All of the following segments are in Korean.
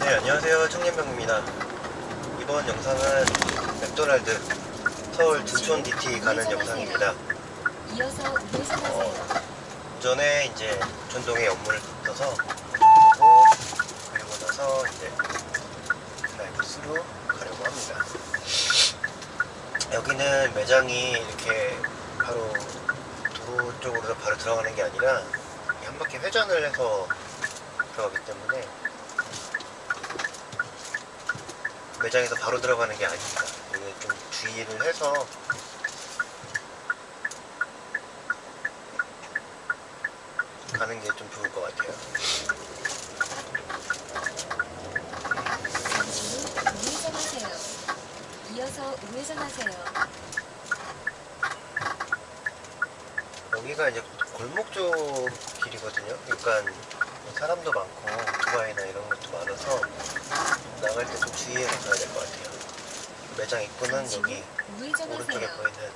네, 안녕하세요. 청년병입니다. 이번 영상은 맥도날드 서울 둔촌 DT 가는 영상입니다. 이어서 우회전하세요. 전에 이제 전동에 업무를 떠서 보고 그리고 나서 이제 드라이브스루 가려고 합니다. 여기는 매장이 이렇게 바로 도로 쪽으로 바로 들어가는 게 아니라 한 바퀴 회전을 해서 들어가기 때문에 매장에서 바로 들어가는 게 아닙니다. 여기 좀 주의를 해서 가는 게 좀 좋을 것 같아요. 우회전하세요. 이어서 우회전하세요. 여기가 이제 골목 쪽 길이거든요. 그러니까 사람도 많고 오토바이나 이런 것도 많아서 나갈 때 좀 주의해서 가야 될 것 같아요. 매장 입구는 여기 오른쪽에. 보이는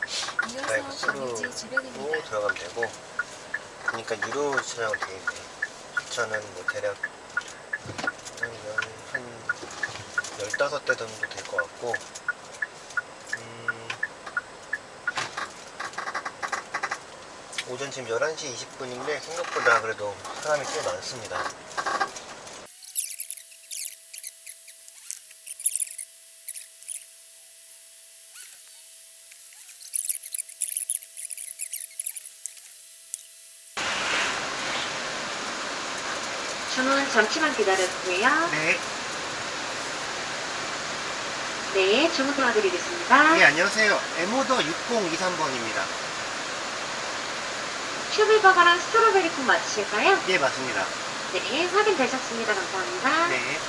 드라이브 스루로. 들어가면 되고 그러니까 유료 차량으로 되어 있네. 주차는 뭐 대략 한, 한 15대 정도 될 것 같고 음, 오전 지금 11시 20분인데 생각보다 그래도 사람이 꽤 많습니다. 주문 잠시만 기다려주세요. 네. 네, 주문 도와드리겠습니다. 네, 안녕하세요. 에모더 6023번입니다. 큐비버거랑 스트로베리 콩 맞으실까요? 네, 맞습니다. 네, 확인되셨습니다. 감사합니다. 네.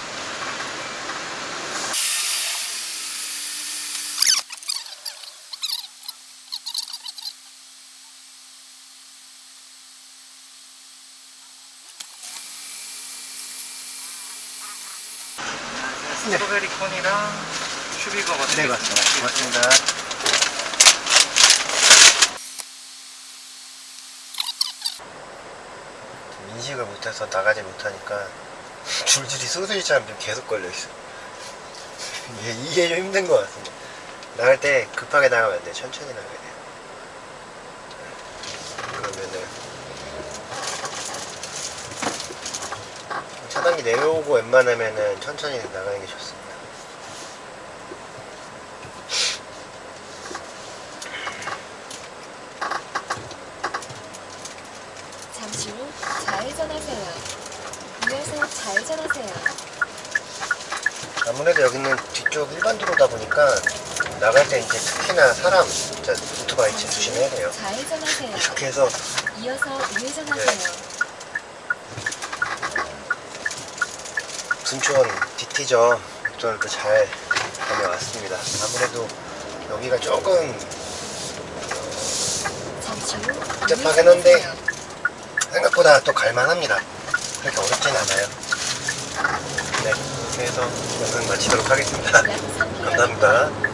네. 스트로베리 콘이랑 슈비버거 네, 맞습니다. 고맙습니다. 좀 인식을 못해서 나가지 못하니까 줄줄이 소스지처럼 좀 계속 걸려있어. 이게, 이게 좀 힘든 것 같습니다. 나갈 때 급하게 나가면 안 돼. 천천히 나가야 돼요. 그러면은 차단기 내려오고 웬만하면은 천천히 나가는 게 좋습니다. 잠시 후 좌회전하세요. 이어서 좌회전하세요. 아무래도 여기는 뒤쪽 일반 도로다 보니까 나갈 때 이제 특히나 사람, 진짜 오토바이 진짜 조심해야 돼요. 좌회전하세요. 이렇게 해서 이어서 우회전하세요. 둔촌 DT점 저도 잘 다녀왔습니다. 아무래도 여기가 조금 복잡하긴 한데. 생각보다 또 갈만합니다. 그렇게 어렵진 않아요. 네, 해서 영상 마치도록 하겠습니다. 약 3km 감사합니다.